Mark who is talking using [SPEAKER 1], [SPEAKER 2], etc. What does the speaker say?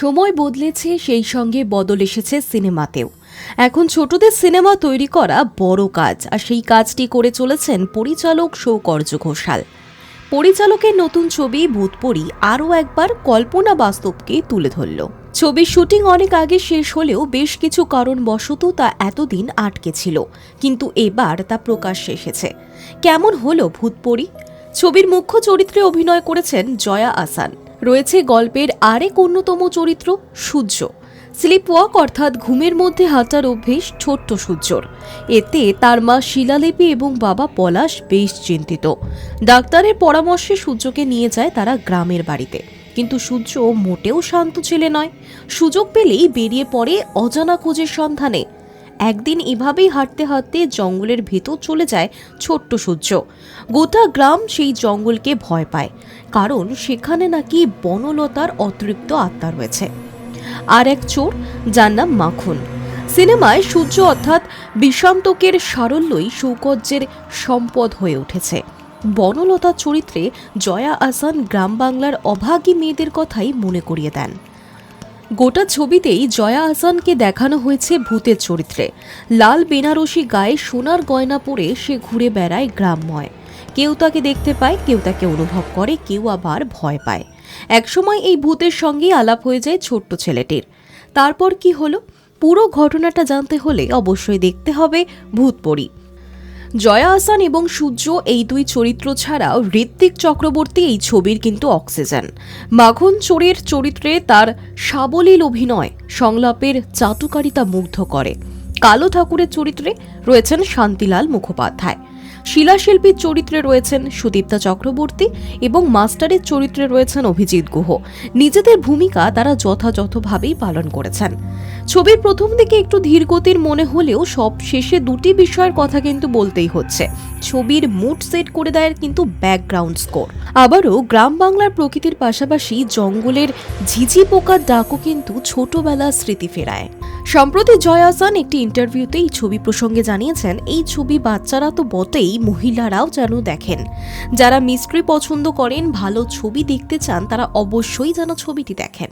[SPEAKER 1] সময় বদলেছে, সেই সঙ্গে বদল এসেছে সিনেমাতেও। এখন ছোটদের সিনেমা তৈরি করা বড় কাজ, আর সেই কাজটি করে চলেছেন পরিচালক সৌকর্য ঘোষাল। পরিচালকের নতুন ছবি ভূতপরি আরও একবার কল্পনা বাস্তবকে তুলে ধরল। ছবির শুটিং অনেক আগে শেষ হলেও বেশ কিছু কারণবশত তা এতদিন আটকে ছিল, কিন্তু এবার তা প্রকাশ্যে এসেছে। কেমন হলো ভূতপরি? ছবির মুখ্য চরিত্রে অভিনয় করেছেন জয়া আসান রয়েছে গল্পের আরেক অন্যতম চরিত্র, সূর্য। স্লিপ ওয়াক অর্থাৎ ঘুমের মধ্যে হাঁটার অভ্যেস ছোট্ট সূর্যর। এতে তার মা শিলালিপি এবং বাবা পলাশ বেশ চিন্তিত। ডাক্তারের পরামর্শে সূর্যকে নিয়ে যায় তারা গ্রামের বাড়িতে। কিন্তু সূর্য মোটেও শান্ত ছেলে নয়। সুযোগ পেলেই বেরিয়ে পড়ে অজানা খোঁজের সন্ধানে। একদিন এভাবেই হাঁটতে হাঁটতে জঙ্গলের ভেতর চলে যায় ছোট্ট সূর্য। গোটা গ্রাম সেই জঙ্গলকে ভয় পায়, কারণ সেখানে নাকি বনলতার অতৃপ্ত আত্মা রয়েছে। আর এক চোর, যার নাম মাখন। সিনেমায় সূর্য অর্থাৎ বিষান্তকের সারল্যই সৌকর্যের সম্পদ হয়ে উঠেছে। বনলতা চরিত্রে জয়া আসান গ্রাম বাংলার অভাগী মেয়েদের কথাই মনে করিয়ে দেন। গোটা ছবিতেই জয়া আসানকে দেখানো হয়েছে ভূতের চরিত্রে। লাল বেনারসি গায়ে সোনার গয়না পরে সে ঘুরে বেড়ায় গ্রামময় কেউ তাকে দেখতে পায়, কেউ তাকে অনুভব করে, কেউ আবার ভয় পায়। একসময় এই ভূতের সঙ্গেই আলাপ হয়ে যায় ছোট্ট ছেলেটির। তারপর কি হলো? পুরো ঘটনাটা জানতে হলে অবশ্যই দেখতে হবে ভূতপরি জয়া আসান এবং সূর্য এই দুই চরিত্র ছাড়াও ঋত্বিক চক্রবর্তী এই ছবির কিন্তু অক্সিজেন। মাখন চোরের চরিত্রে তার সাবলীল অভিনয় সংলাপের চাটুকারিতা মুগ্ধ করে। কালো ঠাকুরের চরিত্রে রয়েছেন শান্তিলাল মুখোপাধ্যায়। শিলাশিল্পীর চরিত্রে রয়েছেন সুদীপ্তা চক্রবর্তী এবং মাস্টারের চরিত্রে রয়েছেন অভিজিৎ গুহ। নিজেদের ভূমিকা তারা যথাযথভাবেই পালন করেছেন। ছবির প্রথম দিকে একটু ধীরগতির মনে হলেও সব শেষে দুটি বিষয়ের কথা কিন্তু বলতেই হচ্ছে। ছবির মুড সেট করে দেয় কিন্তু ব্যাকগ্রাউন্ড স্কোর। আবারও গ্রাম বাংলার প্রকৃতির পাশাপাশি জঙ্গলের ঝিঝি পোকার ডাকও কিন্তু ছোটবেলার স্মৃতি ফেরায়। সম্প্রতি জয় আসান একটি ইন্টারভিউতে এই ছবি প্রসঙ্গে জানিয়েছেন, এই ছবি বাচ্চারা তো বটেই মহিলারাও যেন দেখেন। যারা মিস্ট্রি পছন্দ করেন, ভালো ছবি দেখতে চান, তারা অবশ্যই যেন ছবিটি দেখেন।